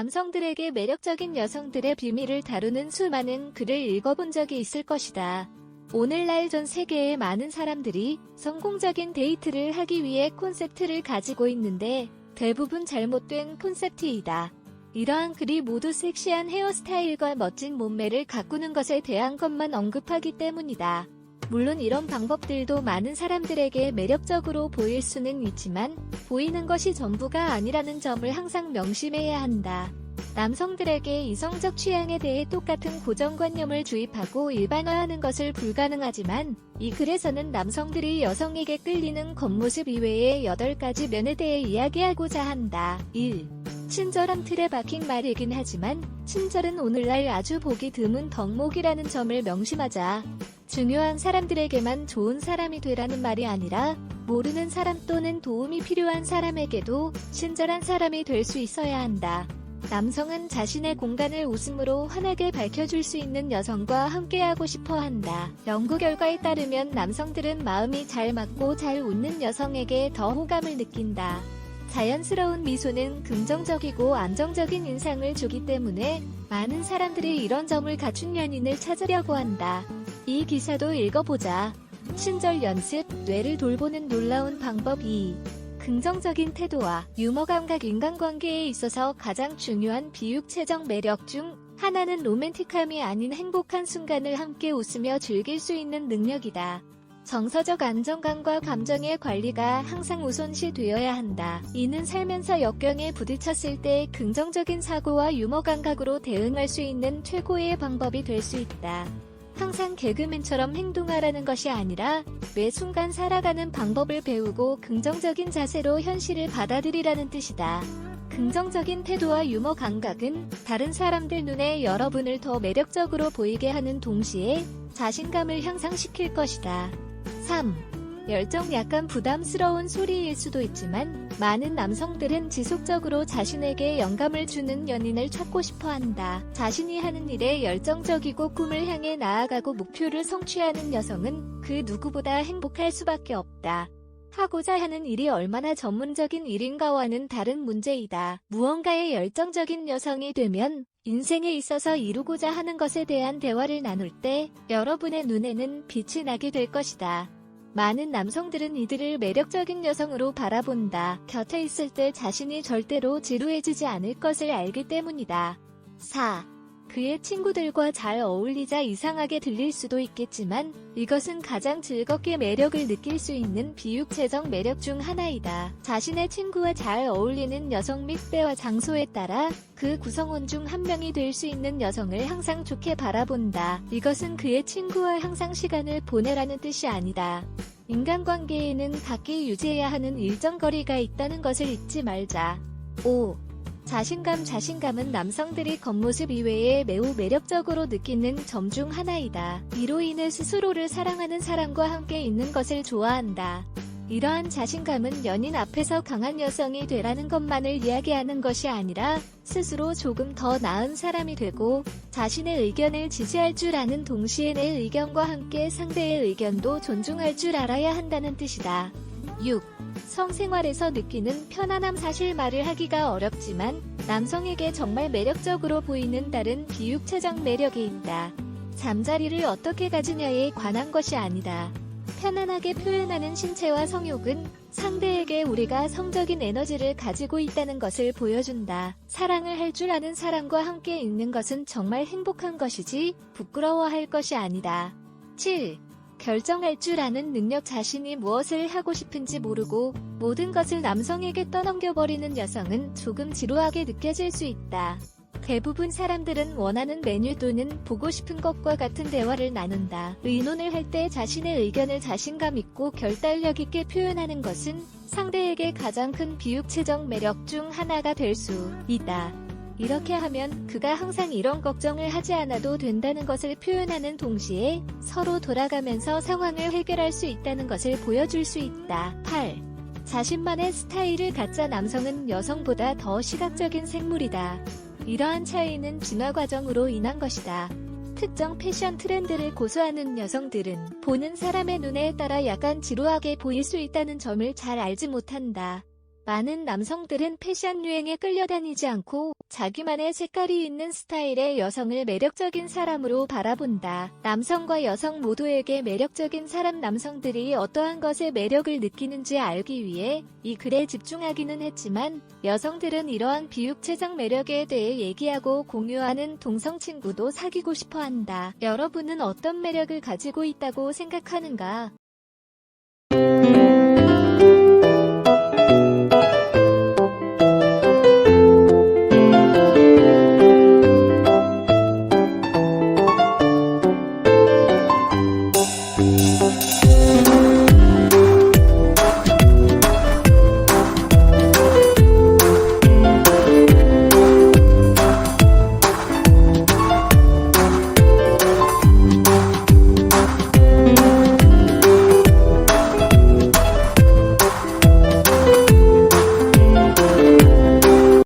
남성들에게 매력적인 여성들의 비밀을 다루는 수많은 글을 읽어본 적이 있을 것이다. 오늘날 전 세계의 많은 사람들이 성공적인 데이트를 하기 위해 콘셉트를 가지고 있는데 대부분 잘못된 콘셉트이다. 이러한 글이 모두 섹시한 헤어스타일과 멋진 몸매를 가꾸는 것에 대한 것만 언급하기 때문이다. 물론 이런 방법들도 많은 사람들에게 매력적으로 보일 수는 있지만 보이는 것이 전부가 아니라는 점을 항상 명심해야 한다. 남성들에게 이성적 취향에 대해 똑같은 고정관념을 주입하고 일반화하는 것을 불가능하지만 이 글에서는 남성들이 여성에게 끌리는 겉모습 이외의 8가지 면에 대해 이야기하고자 한다. 1. 친절한 틀에 박힌 말이긴 하지만 친절은 오늘날 아주 보기 드문 덕목이라는 점을 명심하자. 중요한 사람들에게만 좋은 사람이 되라는 말이 아니라 모르는 사람 또는 도움이 필요한 사람에게도 친절한 사람이 될 수 있어야 한다. 남성은 자신의 공간을 웃음으로 환하게 밝혀줄 수 있는 여성과 함께하고 싶어 한다. 연구 결과에 따르면 남성들은 마음이 잘 맞고 잘 웃는 여성에게 더 호감을 느낀다. 자연스러운 미소는 긍정적이고 안정적인 인상을 주기 때문에 많은 사람들이 이런 점을 갖춘 연인을 찾으려고 한다. 이 기사도 읽어보자. 친절 연습, 뇌를 돌보는 놀라운 방법 2. 긍정적인 태도와 유머 감각 인간관계에 있어서 가장 중요한 비육체적 매력 중 하나는 로맨틱함이 아닌 행복한 순간을 함께 웃으며 즐길 수 있는 능력이다. 정서적 안정감과 감정의 관리가 항상 우선시 되어야 한다. 이는 살면서 역경에 부딪혔을 때 긍정적인 사고와 유머 감각으로 대응할 수 있는 최고의 방법이 될 수 있다. 항상 개그맨처럼 행동하라는 것이 아니라 매 순간 살아가는 방법을 배우고 긍정적인 자세로 현실을 받아들이라는 뜻이다. 긍정적인 태도와 유머 감각은 다른 사람들 눈에 여러분을 더 매력적으로 보이게 하는 동시에 자신감을 향상시킬 것이다. 3. 열정 약간 부담스러운 소리일 수도 있지만 많은 남성들은 지속적으로 자신에게 영감을 주는 연인을 찾고 싶어 한다. 자신이 하는 일에 열정적이고 꿈을 향해 나아가고 목표를 성취하는 여성은 그 누구보다 행복할 수밖에 없다. 하고자 하는 일이 얼마나 전문적인 일인가와는 다른 문제이다. 무언가에 열정적인 여성이 되면 인생에 있어서 이루고자 하는 것에 대한 대화를 나눌 때 여러분의 눈에는 빛이 나게 될 것이다. 많은 남성들은 이들을 매력적인 여성으로 바라본다. 곁에 있을 때 자신이 절대로 지루해지지 않을 것을 알기 때문이다. 4. 그의 친구들과 잘 어울리자 이상하게 들릴 수도 있겠지만 이것은 가장 즐겁게 매력을 느낄 수 있는 비육체적 매력 중 하나이다. 자신의 친구와 잘 어울리는 여성 및 때와 장소에 따라 그 구성원 중 한 명이 될 수 있는 여성을 항상 좋게 바라본다. 이것은 그의 친구와 항상 시간을 보내라는 뜻이 아니다. 인간관계에는 각기 유지해야 하는 일정 거리가 있다는 것을 잊지 말자. 5. 자신감 자신감은 남성들이 겉모습 이외에 매우 매력적으로 느끼는 점 중 하나이다. 이로 인해 스스로를 사랑하는 사람과 함께 있는 것을 좋아한다. 이러한 자신감은 연인 앞에서 강한 여성이 되라는 것만을 이야기하는 것이 아니라 스스로 조금 더 나은 사람이 되고 자신의 의견을 지지할 줄 아는 동시에 내 의견과 함께 상대의 의견도 존중할 줄 알아야 한다는 뜻이다. 6. 성생활에서 느끼는 편안함 사실 말을 하기가 어렵지만 남성에게 정말 매력적으로 보이는 다른 비육체적 매력이 있다. 잠자리를 어떻게 가지냐에 관한 것이 아니다. 편안하게 표현하는 신체와 성욕은 상대에게 우리가 성적인 에너지를 가지고 있다는 것을 보여준다. 사랑을 할 줄 아는 사람과 함께 있는 것은 정말 행복한 것이지 부끄러워할 것이 아니다. 7. 결정할 줄 아는 능력 자신이 무엇을 하고 싶은지 모르고 모든 것을 남성에게 떠넘겨버리는 여성은 조금 지루하게 느껴질 수 있다. 대부분 사람들은 원하는 메뉴 또는 보고 싶은 것과 같은 대화를 나눈다. 의논을 할 때 자신의 의견을 자신감 있고 결단력 있게 표현하는 것은 상대에게 가장 큰 비육체적 매력 중 하나가 될 수 있다. 이렇게 하면 그가 항상 이런 걱정을 하지 않아도 된다는 것을 표현하는 동시에 서로 돌아가면서 상황을 해결할 수 있다는 것을 보여줄 수 있다. 8. 자신만의 스타일을 갖자 남성은 여성보다 더 시각적인 생물이다. 이러한 차이는 진화 과정으로 인한 것이다. 특정 패션 트렌드를 고수하는 여성들은 보는 사람의 눈에 따라 약간 지루하게 보일 수 있다는 점을 잘 알지 못한다. 많은 남성들은 패션 유행에 끌려다니지 않고 자기만의 색깔이 있는 스타일의 여성을 매력적인 사람으로 바라본다. 남성과 여성 모두에게 매력적인 사람 남성들이 어떠한 것에 매력을 느끼는지 알기 위해 이 글에 집중하기는 했지만 여성들은 이러한 비육체적 매력에 대해 얘기하고 공유하는 동성 친구도 사귀고 싶어 한다. 여러분은 어떤 매력을 가지고 있다고 생각하는가? Mm-hmm.